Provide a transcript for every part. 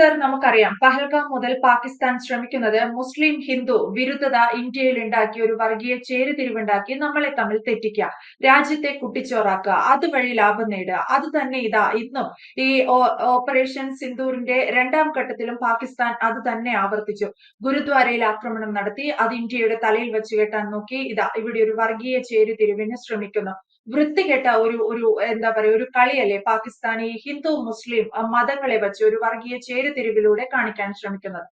Sir നമുക്കറിയാം. പഹൽഗാം മുതൽ പാകിസ്ഥാൻ ശ്രമിക്കുന്നത് മുസ്ലിം ഹിന്ദു വിരുദ്ധത ഇന്ത്യയിൽ ഉണ്ടാക്കി ഒരു വർഗീയ ചേരുതിരിവുണ്ടാക്കി നമ്മളെ തമ്മിൽ തെറ്റിക്കുക രാജ്യത്തെ കുട്ടിച്ചോറാക്കുക അതുവഴി ലാഭം നേടുക. അത് തന്നെ ഇതാ ഇന്നും ഈ ഓപ്പറേഷൻ സിന്ദൂറിന്റെ രണ്ടാം ഘട്ടത്തിലും പാകിസ്ഥാൻ അത് തന്നെ ആവർത്തിച്ചു. ഗുരുദ്വാരയിൽ ആക്രമണം നടത്തി അത് ഇന്ത്യയുടെ തലയിൽ വെച്ച് കെട്ടാൻ നോക്കി. ഇതാ ഇവിടെ ഒരു വർഗീയ ചേരുതിരിവിന് ശ്രമിക്കുന്നു. വൃത്തികെട്ട ഒരു ഒരു എന്താ പറയുക ഒരു കളിയല്ലേ പാകിസ്ഥാനി ഹിന്ദു മുസ്ലിം മതങ്ങളെ വെച്ച് ഒരു വർഗീയ ചേരുതിരിവിലൂടെ കാണിക്കാൻ ശ്രമിക്കുന്നത്?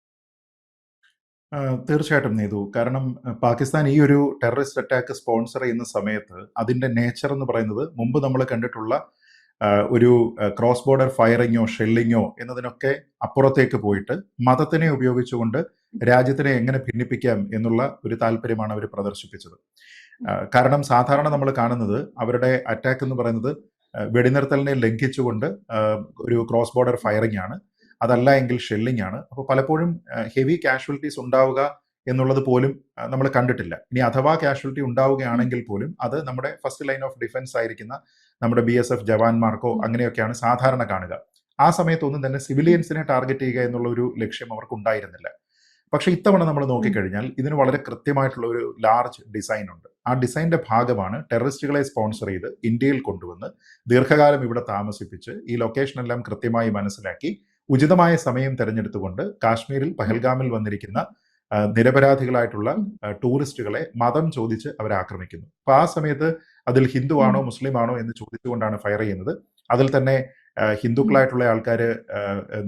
തീർച്ചയായിട്ടും നീതു. കാരണം പാകിസ്ഥാൻ ഈ ഒരു ടെററിസ്റ്റ് അറ്റാക്ക് സ്പോൺസർ ചെയ്യുന്ന സമയത്ത് അതിന്റെ നേച്ചർ എന്ന് പറയുന്നത് മുമ്പ് നമ്മൾ കണ്ടിട്ടുള്ള ഒരു ക്രോസ് ബോർഡർ ഫയറിങ്ങോ ഷെല്ലിങ്ങോ എന്നതിനൊക്കെ അപ്പുറത്തേക്ക് പോയിട്ട് മതത്തിനെ ഉപയോഗിച്ചുകൊണ്ട് രാജ്യത്തിനെ എങ്ങനെ ഭിന്നിപ്പിക്കാം എന്നുള്ള ഒരു താല്പര്യമാണ് അവർ പ്രദർശിപ്പിച്ചത്. കാരണം സാധാരണ നമ്മൾ കാണുന്നത് അവരുടെ അറ്റാക്ക് എന്ന് പറയുന്നത് വെടിനിർത്തലിനെ ലംഘിച്ചുകൊണ്ട് ഒരു ക്രോസ് ബോർഡർ ഫയറിംഗ് ആണ്. അതല്ല എങ്കിൽ ഷെല്ലിംഗ് ആണ്. അപ്പോൾ പലപ്പോഴും ഹെവി കാഷ്വാലിറ്റീസ് ഉണ്ടാവുക എന്നുള്ളത് പോലും നമ്മൾ കണ്ടിട്ടില്ല. ഇനി അഥവാ കാഷ്വാലിറ്റി ഉണ്ടാവുകയാണെങ്കിൽ പോലും അത് നമ്മുടെ ഫസ്റ്റ് ലൈൻ ഓഫ് ഡിഫൻസ് ആയിരിക്കുന്ന നമ്മുടെ ബി എസ് എഫ് ജവാന്മാർക്കോ അങ്ങനെയൊക്കെയാണ് സാധാരണ കാണുക. ആ സമയത്തൊന്നും തന്നെ സിവിലിയൻസിനെ ടാർഗറ്റ് ചെയ്യുക എന്നുള്ള ഒരു ലക്ഷ്യം അവർക്ക് ഉണ്ടായിരുന്നില്ല പക്ഷേ ഇത്തവണ നമ്മൾ നോക്കിക്കഴിഞ്ഞാൽ ഇതിന് വളരെ കൃത്യമായിട്ടുള്ള ഒരു ലാർജ് ഡിസൈൻ ഉണ്ട്. ആ ഡിസൈന്റെ ഭാഗമാണ് ടെററിസ്റ്റുകളെ സ്പോൺസർ ചെയ്ത് ഇന്ത്യയിൽ കൊണ്ടുവന്ന് ദീർഘകാലം ഇവിടെ താമസിപ്പിച്ച് ഈ ലൊക്കേഷൻ എല്ലാം കൃത്യമായി മനസ്സിലാക്കി ഉചിതമായ സമയം തിരഞ്ഞെടുത്തുകൊണ്ട് കാശ്മീരിൽ പഹൽഗാമിൽ വന്നിരിക്കുന്ന നിരപരാധികളായിട്ടുള്ള ടൂറിസ്റ്റുകളെ മതം ചോദിച്ച് അവരെ ആക്രമിക്കുന്നു. അപ്പൊ ആ സമയത്ത് അതിൽ ഹിന്ദു ആണോ മുസ്ലിം ആണോ എന്ന് ചോദിച്ചുകൊണ്ടാണ് ഫയർ ചെയ്യുന്നത്. അതിൽ തന്നെ ഹിന്ദുക്കളായിട്ടുള്ള ആൾക്കാർ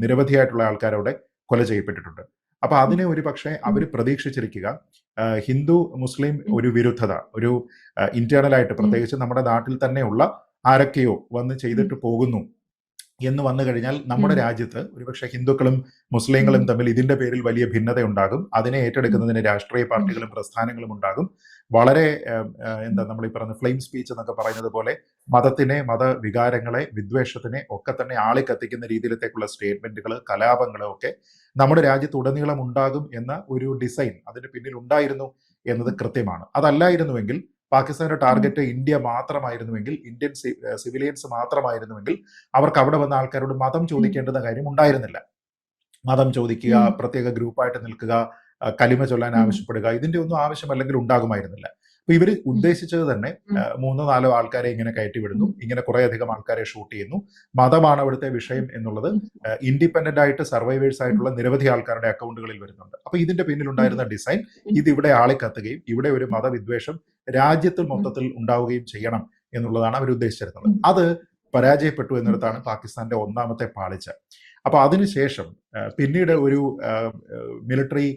നിരവധിയായിട്ടുള്ള ആൾക്കാരവിടെ കൊല ചെയ്യപ്പെട്ടിട്ടുണ്ട്. അപ്പൊ അതിനെ ഒരു പക്ഷേ അവർ പ്രതീക്ഷിച്ചിരിക്കുക. ഹിന്ദു മുസ്ലിം ഒരു വിരുദ്ധത ഒരു ഇന്റേണൽ ആയിട്ട് പ്രത്യേകിച്ച് നമ്മുടെ നാട്ടിൽ തന്നെയുള്ള ആരൊക്കെയോ വന്ന് ചെയ്തിട്ട് പോകുന്നു. എന്ന് വന്നു കഴിഞ്ഞാൽ നമ്മുടെ രാജ്യത്ത് ഒരുപക്ഷെ ഹിന്ദുക്കളും മുസ്ലിങ്ങളും തമ്മിൽ ഇതിന്റെ പേരിൽ വലിയ ഭിന്നത ഉണ്ടാകും അതിനെ ഏറ്റെടുക്കുന്നതിന് രാഷ്ട്രീയ പാർട്ടികളും പ്രസ്ഥാനങ്ങളും ഉണ്ടാകും. വളരെ എന്താ നമ്മൾ ഈ പറഞ്ഞ ഫ്ലെയിം സ്പീച്ച് എന്നൊക്കെ പറയുന്നത് പോലെ മതത്തിനെ മതവികാരങ്ങളെ വിദ്വേഷത്തിനെ ഒക്കെ തന്നെ ആളി കത്തിക്കുന്ന രീതിയിലത്തേക്കുള്ള സ്റ്റേറ്റ്മെന്റുകൾ കലാപങ്ങൾ ഒക്കെ നമ്മുടെ രാജ്യത്ത് ഉടനീളം ഉണ്ടാകും എന്ന ഒരു ഡിസൈൻ അതിന് പിന്നിൽ ഉണ്ടായിരുന്നു എന്നത് കൃത്യമാണ്. അതല്ലായിരുന്നുവെങ്കിൽ പാകിസ്ഥാന്റെ ടാർഗറ്റ് ഇന്ത്യ മാത്രമായിരുന്നുവെങ്കിൽ ഇന്ത്യൻ സിവിലിയൻസ് മാത്രമായിരുന്നുവെങ്കിൽ അവർക്ക് അവിടെ വന്ന ആൾക്കാരോട് മതം ചോദിക്കേണ്ടുന്ന കാര്യം ഉണ്ടായിരുന്നില്ല. മതം ചോദിക്കുക പ്രത്യേക ഗ്രൂപ്പായിട്ട് നിൽക്കുക കലിമ ചൊല്ലാൻ ആവശ്യപ്പെടുക ഇതിന്റെ ഒന്നും ആവശ്യമല്ലെങ്കിൽ ഉണ്ടാകുമായിരുന്നില്ല. അപ്പൊ ഇവർ ഉദ്ദേശിച്ചത് തന്നെ മൂന്നോ നാലോ ആൾക്കാരെ ഇങ്ങനെ കയറ്റി വിടുന്നു ഇങ്ങനെ കുറെ അധികം ആൾക്കാരെ ഷൂട്ട് ചെയ്യുന്നു. മതമാണ് അവിടുത്തെ വിഷയം എന്നുള്ളത് ഇൻഡിപെൻഡന്റ് ആയിട്ട് സർവൈവേഴ്സ് ആയിട്ടുള്ള നിരവധി ആൾക്കാരുടെ അക്കൗണ്ടുകളിൽ വരുന്നുണ്ട്. അപ്പൊ ഇതിന്റെ പിന്നിലുണ്ടായിരുന്ന ഡിസൈൻ ഇത് ഇവിടെ ആളെ കത്തുകയും ഇവിടെ ഒരു മതവിദ്വേഷം രാജ്യത്തിൽ മൊത്തത്തിൽ ഉണ്ടാവുകയും ചെയ്യണം എന്നുള്ളതാണ് അവർ ഉദ്ദേശിച്ചിരുന്നത്. അത് പരാജയപ്പെട്ടു എന്നിടത്താണ് പാകിസ്ഥാന്റെ ഒന്നാമത്തെ പാളിച്ച. അപ്പൊ അതിനുശേഷം പിന്നീട് ഒരു മിലിറ്ററി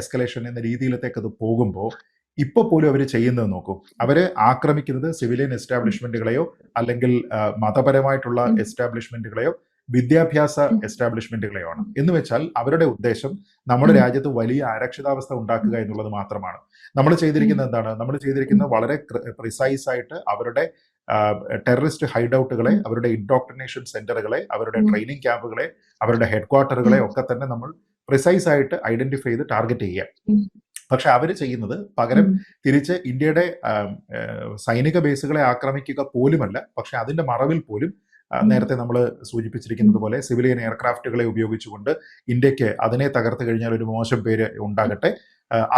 എസ്കലേഷൻ എന്ന രീതിയിലത്തേക്ക് അത് പോകുമ്പോൾ ഇപ്പൊ പോലും അവർ ചെയ്യുന്നത് നോക്കൂ. അവർ ആക്രമിക്കുന്നത് സിവിലിയൻ എസ്റ്റാബ്ലിഷ്മെന്റുകളെയോ അല്ലെങ്കിൽ മതപരമായിട്ടുള്ള എസ്റ്റാബ്ലിഷ്മെന്റുകളെയോ വിദ്യാഭ്യാസ എസ്റ്റാബ്ലിഷ്മെന്റുകളെയോ ആണ്. എന്ന് വെച്ചാൽ അവരുടെ ഉദ്ദേശം നമ്മുടെ രാജ്യത്ത് വലിയ അരക്ഷിതാവസ്ഥ ഉണ്ടാക്കുക എന്നുള്ളത് മാത്രമാണ്. നമ്മൾ ചെയ്തിരിക്കുന്നത് എന്താണ്? നമ്മൾ ചെയ്തിരിക്കുന്നത് വളരെ പ്രിസൈസ് ആയിട്ട് അവരുടെ ടെററിസ്റ്റ് ഹൈഡൌട്ടുകളെ അവരുടെ ഇൻഡോക്ട്രിനേഷൻ സെന്ററുകളെ അവരുടെ ട്രെയിനിങ് ക്യാമ്പുകളെ അവരുടെ ഹെഡ്ക്വാർട്ടറുകളെ ഒക്കെ തന്നെ നമ്മൾ പ്രിസൈസ് ആയിട്ട് ഐഡന്റിഫൈ ചെയ്ത് ടാർഗറ്റ് ചെയ്യുക. പക്ഷെ അവർ ചെയ്യുന്നത് പകരം തിരിച്ച് ഇന്ത്യയുടെ സൈനിക ബേസുകളെ ആക്രമിക്കുക പോലുമല്ല. പക്ഷെ അതിന്റെ മറവിൽ പോലും നേരത്തെ നമ്മൾ സൂചിപ്പിച്ചിരിക്കുന്നത് പോലെ സിവിലിയൻ എയർക്രാഫ്റ്റുകളെ ഉപയോഗിച്ചുകൊണ്ട് ഇന്ത്യയ്ക്ക് അതിനെ തകർത്ത് കഴിഞ്ഞാൽ ഒരു മോശം പേര് ഉണ്ടാകട്ടെ.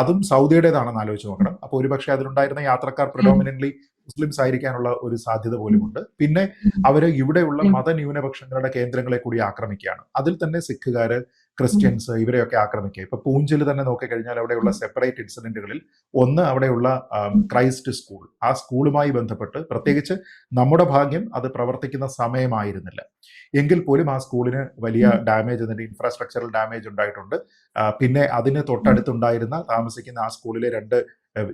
അതും സൗദിയുടേതാണെന്ന് ആലോചിച്ച് നോക്കണം. അപ്പോൾ ഒരുപക്ഷെ അതിലുണ്ടായിരുന്ന യാത്രക്കാർ പ്രഡോമിനന്റ്ലി മുസ്ലിംസ് ആയിരിക്കാനുള്ള ഒരു സാധ്യത പോലുമുണ്ട് പിന്നെ അവർ ഇവിടെയുള്ള മതന്യൂനപക്ഷങ്ങളുടെ കേന്ദ്രങ്ങളെ കൂടി ആക്രമിക്കുകയാണ്. അതിൽ തന്നെ സിഖുകാര് ക്രിസ്ത്യൻസ് ഇവരെയൊക്കെ ആക്രമിക്കുക. ഇപ്പൊ പൂഞ്ചിൽ തന്നെ നോക്കിക്കഴിഞ്ഞാൽ അവിടെയുള്ള സെപ്പറേറ്റ് ഇൻസിഡന്റുകളിൽ ഒന്ന് അവിടെയുള്ള ക്രൈസ്റ്റ് സ്കൂൾ ആ സ്കൂളുമായി ബന്ധപ്പെട്ട് പ്രത്യേകിച്ച് നമ്മുടെ ഭാഗ്യം അത് പ്രവർത്തിക്കുന്ന സമയമായിരുന്നില്ല. എങ്കിൽ പോലും ആ സ്കൂളിന് വലിയ ഡാമേജ് അതിന്റെ ഇൻഫ്രാസ്ട്രക്ചറൽ ഡാമേജ് ഉണ്ടായിട്ടുണ്ട്. പിന്നെ അതിന് തൊട്ടടുത്തുണ്ടായിരുന്ന താമസിക്കുന്ന ആ സ്കൂളിലെ രണ്ട്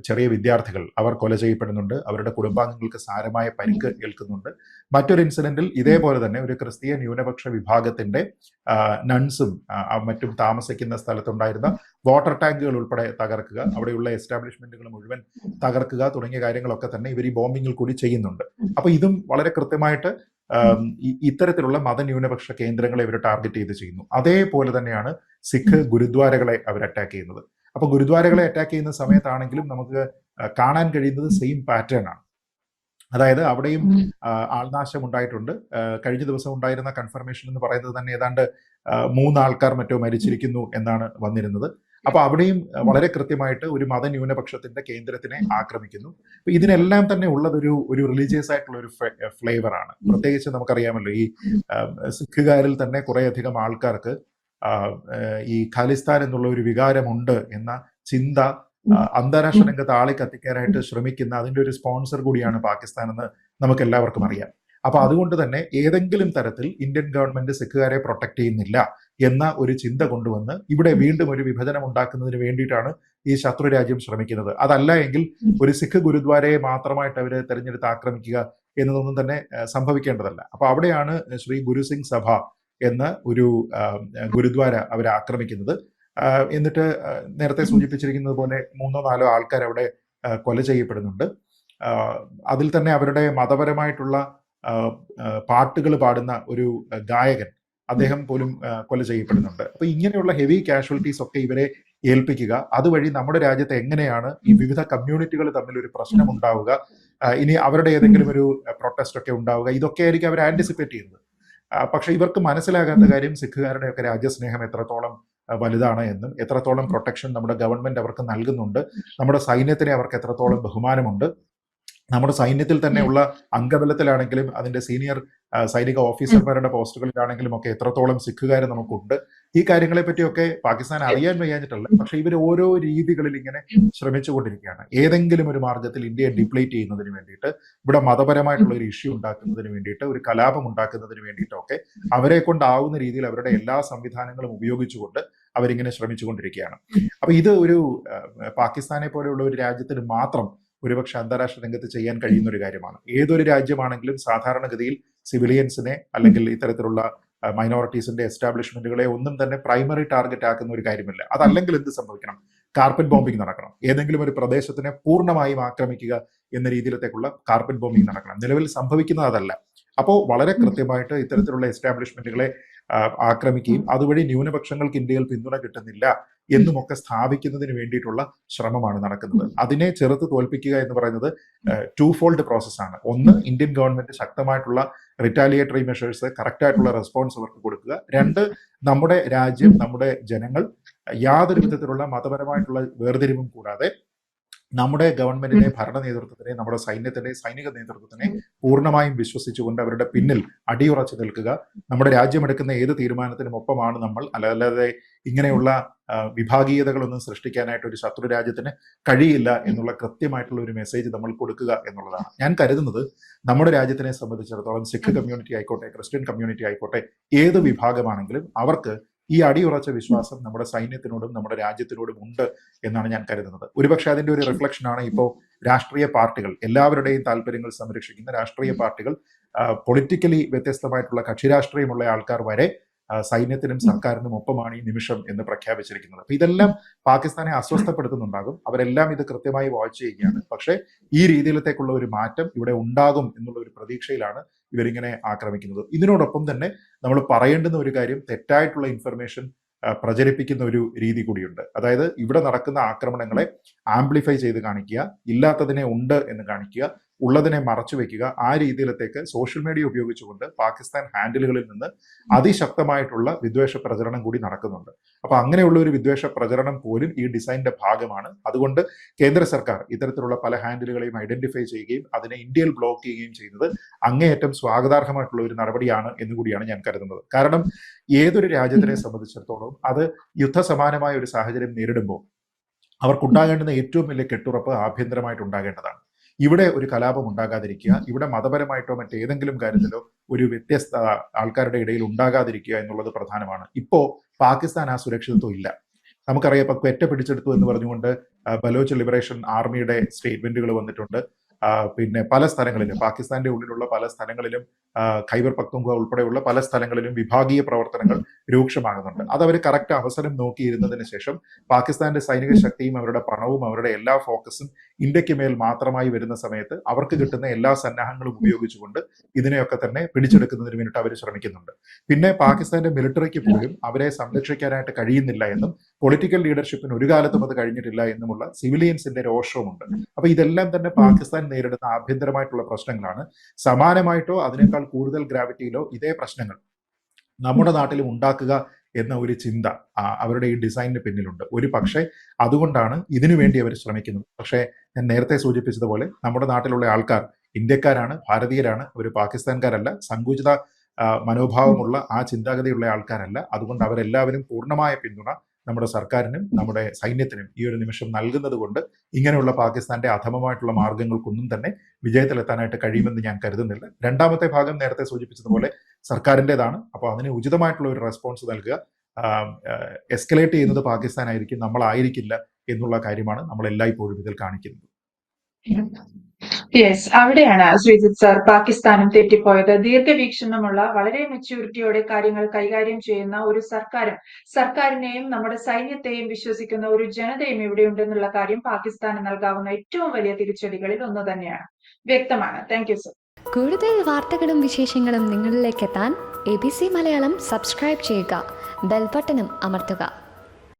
ചെറിയ വിദ്യാർത്ഥികൾ അവർ കൊല ചെയ്യപ്പെടുന്നുണ്ട്. അവരുടെ കുടുംബാംഗങ്ങൾക്ക് സാരമായ പരിക്ക് ഏൽക്കുന്നുണ്ട്. മറ്റൊരു ഇൻസിഡന്റിൽ ഇതേപോലെ തന്നെ ഒരു ക്രിസ്തീയ ന്യൂനപക്ഷ വിഭാഗത്തിന്റെ നൺസും മറ്റും താമസിക്കുന്ന സ്ഥലത്തുണ്ടായിരുന്ന വാട്ടർ ടാങ്കുകൾ ഉൾപ്പെടെ തകർക്കുക അവിടെയുള്ള എസ്റ്റാബ്ലിഷ്മെന്റുകൾ മുഴുവൻ തകർക്കുക തുടങ്ങിയ കാര്യങ്ങളൊക്കെ തന്നെ ഇവർ ഈ ബോംബിങ്ങിൽ കൂടി ചെയ്യുന്നുണ്ട്. അപ്പൊ ഇതും വളരെ കൃത്യമായിട്ട് ഇത്തരത്തിലുള്ള മതന്യൂനപക്ഷ കേന്ദ്രങ്ങളെ ഇവർ ടാർഗറ്റ് ചെയ്ത് ചെയ്യുന്നു. അതേപോലെ തന്നെയാണ് സിഖ് ഗുരുദ്വാരകളെ അവർ അറ്റാക്ക് ചെയ്യുന്നത്. അപ്പൊ ഗുരുദ്വാരകളെ അറ്റാക്ക് ചെയ്യുന്ന സമയത്താണെങ്കിലും നമുക്ക് കാണാൻ കഴിയുന്നത് സെയിം പാറ്റേൺ ആണ്. അതായത് അവിടെയും. ആൾനാശം ഉണ്ടായിട്ടുണ്ട്. കഴിഞ്ഞ ദിവസം ഉണ്ടായിരുന്ന കൺഫർമേഷൻ എന്ന് പറയുന്നത് തന്നെ ഏതാണ്ട് മൂന്നാൾക്കാർ മറ്റോ മരിച്ചിരിക്കുന്നു എന്നാണ് വന്നിരുന്നത്. അപ്പൊ അവിടെയും വളരെ കൃത്യമായിട്ട് ഒരു മതന്യൂനപക്ഷത്തിന്റെ കേന്ദ്രത്തിനെ ആക്രമിക്കുന്നു. അപ്പൊ ഇതിനെല്ലാം തന്നെ ഉള്ളതൊരു ഒരു റിലീജിയസ് ആയിട്ടുള്ള ഒരു ഫ്ലേവർ ആണ്. പ്രത്യേകിച്ച് നമുക്കറിയാമല്ലോ ഈ സിഖുകാരിൽ തന്നെ കുറേയധികം ആൾക്കാർക്ക് ഈ ഖാലിസ്ഥാൻ എന്നുള്ള ഒരു വികാരമുണ്ട് എന്ന ചിന്ത അന്താരാഷ്ട്ര രംഗത്ത് ആളെ കത്തിക്കാനായിട്ട് ശ്രമിക്കുന്ന അതിന്റെ ഒരു സ്പോൺസർ കൂടിയാണ് പാകിസ്ഥാൻ എന്ന് നമുക്ക് എല്ലാവർക്കും അറിയാം. അപ്പൊ അതുകൊണ്ട് തന്നെ ഏതെങ്കിലും തരത്തിൽ ഇന്ത്യൻ ഗവൺമെന്റ് സിഖുകാരെ പ്രൊട്ടക്ട് ചെയ്യുന്നില്ല എന്ന ഒരു ചിന്ത കൊണ്ടുവന്ന് ഇവിടെ വീണ്ടും ഒരു വിഭജനം ഉണ്ടാക്കുന്നതിന് വേണ്ടിയിട്ടാണ് ഈ ശത്രു രാജ്യം ശ്രമിക്കുന്നത്. അതല്ല എങ്കിൽ ഒരു സിഖ് ഗുരുദ്വാരയെ മാത്രമായിട്ട് അവരെ തെരഞ്ഞെടുത്ത് ആക്രമിക്കുക എന്നതൊന്നും തന്നെ സംഭവിക്കേണ്ടതല്ല. അപ്പൊ അവിടെയാണ് ശ്രീ ഗുരുസിംഗ് സഭ എന്ന ഒരു ഗുരുദ്വാര അവർ ആക്രമിക്കുന്നത്. എന്നിട്ട് നേരത്തെ സൂചിപ്പിച്ചിരിക്കുന്നത് പോലെ മൂന്നോ നാലോ ആൾക്കാർ അവിടെ കൊല ചെയ്യപ്പെടുന്നുണ്ട്. അതിൽ തന്നെ അവരുടെ മതപരമായിട്ടുള്ള പാട്ടുകൾ പാടുന്ന ഒരു ഗായകൻ അദ്ദേഹം പോലും കൊല ചെയ്യപ്പെടുന്നുണ്ട്. അപ്പൊ ഇങ്ങനെയുള്ള ഹെവി കാഷ്വാലിറ്റീസ് ഒക്കെ ഇവരെ ഏൽപ്പിക്കുക. അതുവഴി നമ്മുടെ രാജ്യത്ത് എങ്ങനെയാണ് ഈ വിവിധ കമ്മ്യൂണിറ്റികൾ തമ്മിൽ ഒരു പ്രശ്നം ഉണ്ടാവുക? ഇനി അവരുടെ ഏതെങ്കിലും ഒരു പ്രൊട്ടസ്റ്റ് ഒക്കെ ഉണ്ടാവുക? ഇതൊക്കെ ആയിരിക്കും അവർ ആന്റിസിപ്പേറ്റ് ചെയ്യുന്നത്. പക്ഷെ ഇവർക്ക് മനസ്സിലാകാത്ത കാര്യം സിഖുകാരുടെ ഒക്കെ രാജ്യസ്നേഹം എത്രത്തോളം വലുതാണ് എന്നും എത്രത്തോളം പ്രൊട്ടക്ഷൻ നമ്മുടെ ഗവൺമെന്റ് അവർക്ക് നൽകുന്നുണ്ട് നമ്മുടെ സൈന്യത്തിനെ അവർക്ക് എത്രത്തോളം ബഹുമാനമുണ്ട് നമ്മുടെ സൈന്യത്തിൽ തന്നെയുള്ള അംഗബലത്തിലാണെങ്കിലും അതിന്റെ സീനിയർ സൈനിക ഓഫീസർമാരുടെ പോസ്റ്റുകളിലാണെങ്കിലും ഒക്കെ എത്രത്തോളം സിഖുകാർ നമുക്കുണ്ട്. ഈ കാര്യങ്ങളെ പറ്റിയൊക്കെ പാകിസ്ഥാൻ അറിയാൻ വയ്യാഞ്ഞിട്ടല്ല. പക്ഷെ ഇവർ ഓരോ രീതികളിൽ ഇങ്ങനെ ശ്രമിച്ചുകൊണ്ടിരിക്കുകയാണ്. ഏതെങ്കിലും ഒരു മാർഗത്തിൽ ഇന്ത്യയെ ഡിപ്ലീറ്റ് ചെയ്യുന്നതിന് വേണ്ടിയിട്ട് ഇവിടെ മതപരമായിട്ടുള്ള ഒരു ഇഷ്യൂ ഉണ്ടാക്കുന്നതിന് വേണ്ടിയിട്ട് ഒരു കലാപം ഉണ്ടാക്കുന്നതിന് വേണ്ടിയിട്ടൊക്കെ അവരെ കൊണ്ടാവുന്ന രീതിയിൽ അവരുടെ എല്ലാ സംവിധാനങ്ങളും ഉപയോഗിച്ചുകൊണ്ട് അവരിങ്ങനെ ശ്രമിച്ചുകൊണ്ടിരിക്കുകയാണ്. അപ്പൊ ഇത് ഒരു പാകിസ്ഥാനെ പോലെയുള്ള ഒരു രാജ്യത്തിന് മാത്രം ഒരുപക്ഷെ അന്താരാഷ്ട്ര രംഗത്ത് ചെയ്യാൻ കഴിയുന്ന ഒരു കാര്യമാണ്. ഏതൊരു രാജ്യമാണെങ്കിലും സാധാരണഗതിയിൽ സിവിലിയൻസിനെ അല്ലെങ്കിൽ ഇത്തരത്തിലുള്ള മൈനോറിറ്റീസിന്റെ എസ്റ്റാബ്ലിഷ്മെന്റുകളെ ഒന്നും തന്നെ പ്രൈമറി ടാർഗറ്റ് ആക്കുന്ന ഒരു കാര്യമില്ല. അതല്ലെങ്കിൽ എന്ത് സംഭവിക്കണം? കാർപ്പറ്റ് ബോംബിംഗ് നടക്കണം. ഏതെങ്കിലും ഒരു പ്രദേശത്തിനെ പൂർണമായും ആക്രമിക്കുക എന്ന രീതിയിലത്തേക്കുള്ള കാർപ്പറ്റ് ബോംബിംഗ് നടക്കണം. നിലവിൽ സംഭവിക്കുന്നത് അതല്ല. അപ്പോൾ വളരെ കൃത്യമായിട്ട് ഇത്തരത്തിലുള്ള എസ്റ്റാബ്ലിഷ്മെന്റുകളെ ആക്രമിക്കുകയും അതുവഴി ന്യൂനപക്ഷങ്ങൾക്ക് ഇന്ത്യയിൽ പിന്തുണ കിട്ടുന്നില്ല എന്നുമൊക്കെ സ്ഥാപിക്കുന്നതിന് വേണ്ടിയിട്ടുള്ള ശ്രമമാണ് നടക്കുന്നത്. അതിനെ ചെറുത്ത് തോൽപ്പിക്കുക എന്ന് പറയുന്നത് ടു ഫോൾഡ് പ്രോസസ്സാണ് ഒന്ന് ഇന്ത്യൻ ഗവൺമെന്റ് ശക്തമായിട്ടുള്ള റിറ്റാലിയേറ്ററി മെഷേഴ്സ് കറക്റ്റ് ആയിട്ടുള്ള റെസ്പോൺസ് അവർക്ക് കൊടുക്കുക. രണ്ട് നമ്മുടെ രാജ്യം നമ്മുടെ ജനങ്ങൾ യാതൊരു വിധത്തിലുള്ള മതപരമായിട്ടുള്ള വേർതിരിവും കൂടാതെ നമ്മുടെ ഗവൺമെന്റിനെ ഭരണ നേതൃത്വത്തിനെ നമ്മുടെ സൈന്യത്തിനെ സൈനിക നേതൃത്വത്തിനെ പൂർണമായും വിശ്വസിച്ചുകൊണ്ട് അവരുടെ പിന്നിൽ അടിയുറച്ചു നിൽക്കുക. നമ്മുടെ രാജ്യമെടുക്കുന്ന ഏത് തീരുമാനത്തിനും ഒപ്പമാണ് നമ്മൾ. അല്ലാതെ ഇങ്ങനെയുള്ള വിഭാഗീയതകളൊന്നും സൃഷ്ടിക്കാനായിട്ട് ഒരു ശത്രു രാജ്യത്തിന് കഴിയില്ല എന്നുള്ള കൃത്യമായിട്ടുള്ള ഒരു മെസ്സേജ് നമ്മൾ കൊടുക്കുക എന്നുള്ളതാണ്. ഞാൻ കരുതുന്നത് നമ്മുടെ രാജ്യത്തിനെ സംബന്ധിച്ചിടത്തോളം സിഖ് കമ്മ്യൂണിറ്റി ആയിക്കോട്ടെ ക്രിസ്ത്യൻ കമ്മ്യൂണിറ്റി ആയിക്കോട്ടെ ഏത് വിഭാഗമാണെങ്കിലും അവർക്ക് ഈ അടിയുറച്ച വിശ്വാസം നമ്മുടെ സൈന്യത്തിനോടും നമ്മുടെ രാജ്യത്തിനോടും ഉണ്ട് എന്നാണ് ഞാൻ കരുതുന്നത്. ഒരുപക്ഷെ അതിന്റെ ഒരു റിഫ്ലക്ഷൻ ആണ് ഇപ്പോൾ രാഷ്ട്രീയ പാർട്ടികൾ. എല്ലാവരുടെയും താല്പര്യങ്ങൾ സംരക്ഷിക്കുന്ന രാഷ്ട്രീയ പാർട്ടികൾ പൊളിറ്റിക്കലി വ്യത്യസ്തമായിട്ടുള്ള കക്ഷി രാഷ്ട്രീയമുള്ള ആൾക്കാർ വരെ സൈന്യത്തിനും സർക്കാരിനും ഒപ്പമാണ് ഈ നിമിഷം എന്ന് പ്രഖ്യാപിച്ചിരിക്കുന്നത്. അപ്പൊ ഇതെല്ലാം പാകിസ്ഥാനെ അസ്വസ്ഥപ്പെടുത്തുന്നുണ്ടാകും. അവരെല്ലാം ഇത് കൃത്യമായി വാച്ച് ചെയ്യുകയാണ്. പക്ഷേ ഈ രീതിയിലത്തേക്കുള്ള ഒരു മാറ്റം ഇവിടെ ഉണ്ടാകും എന്നുള്ള ഒരു പ്രതീക്ഷയിലാണ് ഇവരിങ്ങനെ ആക്രമിക്കുന്നത്. ഇതിനോടൊപ്പം തന്നെ നമ്മൾ പറയേണ്ടുന്ന ഒരു കാര്യം തെറ്റായിട്ടുള്ള ഇൻഫർമേഷൻ പ്രചരിപ്പിക്കുന്ന ഒരു രീതി കൂടിയുണ്ട്. അതായത് ഇവിടെ നടക്കുന്ന ആക്രമണങ്ങളെ ആംപ്ലിഫൈ ചെയ്ത് കാണിക്കുക ഇല്ലാത്തതിനെ ഉണ്ട് എന്ന് കാണിക്കുക ഉള്ളതിനെ മറച്ചു വെക്കുക. ആ രീതിയിലത്തേക്ക് സോഷ്യൽ മീഡിയ ഉപയോഗിച്ചുകൊണ്ട് പാകിസ്ഥാൻ ഹാൻഡിലുകളിൽ നിന്ന് അതിശക്തമായിട്ടുള്ള വിദ്വേഷ പ്രചരണം കൂടി നടക്കുന്നുണ്ട്. അപ്പൊ അങ്ങനെയുള്ള ഒരു വിദ്വേഷ പ്രചരണം പോലും ഈ ഡിസൈനിന്റെ ഭാഗമാണ്. അതുകൊണ്ട് കേന്ദ്ര സർക്കാർ ഇത്തരത്തിലുള്ള പല ഹാൻഡിലുകളെയും ഐഡന്റിഫൈ ചെയ്യുകയും അതിനെ ഇന്ത്യയിൽ ബ്ലോക്ക് ചെയ്യുകയും ചെയ്യുന്നത് അങ്ങേയറ്റം സ്വാഗതാർഹമായിട്ടുള്ള ഒരു നടപടിയാണ് എന്ന് കൂടിയാണ് ഞാൻ കരുതുന്നത്. കാരണം ഏതൊരു രാജ്യത്തിനെ സംബന്ധിച്ചിടത്തോളം അത് യുദ്ധസമാനമായ ഒരു സാഹചര്യം നേരിടുമ്പോൾ അവർക്കുണ്ടാകേണ്ടുന്ന ഏറ്റവും വലിയ കെട്ടുറപ്പ് ആഭ്യന്തരമായിട്ട് ഉണ്ടാകേണ്ടതാണ് ഇവിടെ ഒരു കലാപം ഉണ്ടാകാതിരിക്കുക ഇവിടെ മതപരമായിട്ടോ മറ്റേതെങ്കിലും കാര്യത്തിലോ ഒരു വ്യത്യസ്ത ആൾക്കാരുടെ ഇടയിൽ ഉണ്ടാകാതിരിക്കുക എന്നുള്ളത് പ്രധാനമാണ്. ഇപ്പോൾ പാകിസ്ഥാൻ ആ സുരക്ഷിതത്വം ഇല്ല. നമുക്കറിയാം ഇപ്പൊ ക്വറ്റ പിടിച്ചെടുത്തു എന്ന് പറഞ്ഞുകൊണ്ട് ബലോച്ച് ലിബറേഷൻ ആർമിയുടെ സ്റ്റേറ്റ്മെന്റുകൾ വന്നിട്ടുണ്ട്. പിന്നെ പല സ്ഥലങ്ങളിലും പാകിസ്ഥാന്റെ ഉള്ളിലുള്ള പല സ്ഥലങ്ങളിലും ഖൈബർ പക്തുങ്ക ഉൾപ്പെടെയുള്ള പല സ്ഥലങ്ങളിലും വിഭാഗീയ പ്രവർത്തനങ്ങൾ രൂക്ഷമാകുന്നുണ്ട്. അത് അവർ കറക്റ്റ് അവസരം നോക്കിയിരുന്നതിന് ശേഷം പാകിസ്ഥാന്റെ സൈനിക ശക്തിയും അവരുടെ പണവും അവരുടെ എല്ലാ ഫോക്കസും ഇന്ത്യയ്ക്ക് മേൽ മാത്രമായി വരുന്ന സമയത്ത് അവർക്ക് കിട്ടുന്ന എല്ലാ സന്നാഹങ്ങളും ഉപയോഗിച്ചുകൊണ്ട് ഇതിനെയൊക്കെ തന്നെ പിടിച്ചെടുക്കുന്നതിന് വേണ്ടിയിട്ട് അവർ ശ്രമിക്കുന്നുണ്ട്. പിന്നെ പാകിസ്ഥാന്റെ മിലിറ്ററിക്ക് പോലും അവരെ സംരക്ഷിക്കാനായിട്ട് കഴിയുന്നില്ല എന്നും പൊളിറ്റിക്കൽ ലീഡർഷിപ്പിന് ഒരു കാലത്തും അത് കഴിഞ്ഞിട്ടില്ല എന്നുമുള്ള സിവിലിയൻസിന്റെ രോഷവുമുണ്ട്. അപ്പൊ ഇതെല്ലാം തന്നെ പാകിസ്ഥാൻ നേരിടുന്ന ആഭ്യന്തരമായിട്ടുള്ള പ്രശ്നങ്ങളാണ്. സമാനമായിട്ടോ അതിനേക്കാൾ കൂടുതൽ ഗ്രാവിറ്റിയിലോ ഇതേ പ്രശ്നങ്ങൾ നമ്മുടെ നാട്ടിലും ഉണ്ടാക്കുക എന്ന ഒരു ചിന്ത അവരുടെ ഈ ഡിസൈനിന് പിന്നിലുണ്ട്. ഒരു പക്ഷേ അതുകൊണ്ടാണ് ഇതിനു വേണ്ടി അവർ ശ്രമിക്കുന്നത്. പക്ഷേ ഞാൻ നേരത്തെ സൂചിപ്പിച്ചതുപോലെ നമ്മുടെ നാട്ടിലുള്ള ആൾക്കാർ ഇന്ത്യക്കാരാണ് ഭാരതീയരാണ് അവർ പാകിസ്ഥാൻകാരല്ല സങ്കുചിത മനോഭാവമുള്ള ആ ചിന്താഗതിയുള്ള ആൾക്കാരല്ല. അതുകൊണ്ട് അവരെല്ലാവരും പൂർണമായ പിന്തുണ നമ്മുടെ സർക്കാരിനും നമ്മുടെ സൈന്യത്തിനും ഈ ഒരു നിമിഷം നൽകുന്നത് കൊണ്ട് ഇങ്ങനെയുള്ള പാകിസ്ഥാന്റെ അധമമായിട്ടുള്ള മാർഗങ്ങൾക്കൊന്നും തന്നെ വിജയത്തിലെത്താനായിട്ട് കഴിയുമെന്ന് ഞാൻ കരുതുന്നില്ല. രണ്ടാമത്തെ ഭാഗം നേരത്തെ സൂചിപ്പിച്ചതുപോലെ സർക്കാരിന്റെതാണ് അപ്പോൾ അതിന് ഉചിതമായിട്ടുള്ള ഒരു റെസ്പോൺസ് നൽകുക. എസ്കലേറ്റ് ചെയ്യുന്നത് പാകിസ്ഥാനായിരിക്കും നമ്മളായിരിക്കില്ല എന്നുള്ള കാര്യമാണ് നമ്മൾ എല്ലായ്പ്പോഴും ഇതിൽ കാണിക്കുന്നത്. യെസ് അവിടെയാണ് ശ്രീജിത്ത് സാർ പാകിസ്ഥാനും തെറ്റിപ്പോയത്. ദീർഘവീക്ഷണമുള്ള വളരെ മെച്യൂരിറ്റിയോടെ കാര്യങ്ങൾ കൈകാര്യം ചെയ്യുന്ന ഒരു സർക്കാരും സർക്കാരിനെയും നമ്മുടെ സൈന്യത്തെയും വിശ്വസിക്കുന്ന ഒരു ജനതയും ഇവിടെയുണ്ടെന്നുള്ള കാര്യം പാകിസ്ഥാന് നൽകാവുന്ന ഏറ്റവും വലിയ തിരിച്ചടികളിൽ ഒന്ന് തന്നെയാണ്. വ്യക്തമാണ്. താങ്ക് യു സർ കൂടുതൽ വാർത്തകളും വിശേഷങ്ങളും നിങ്ങളിലേക്ക് എത്താൻ A B C Malayalam subscribe ചെയ്യുക ബെൽബട്ടനും അമർത്തുക.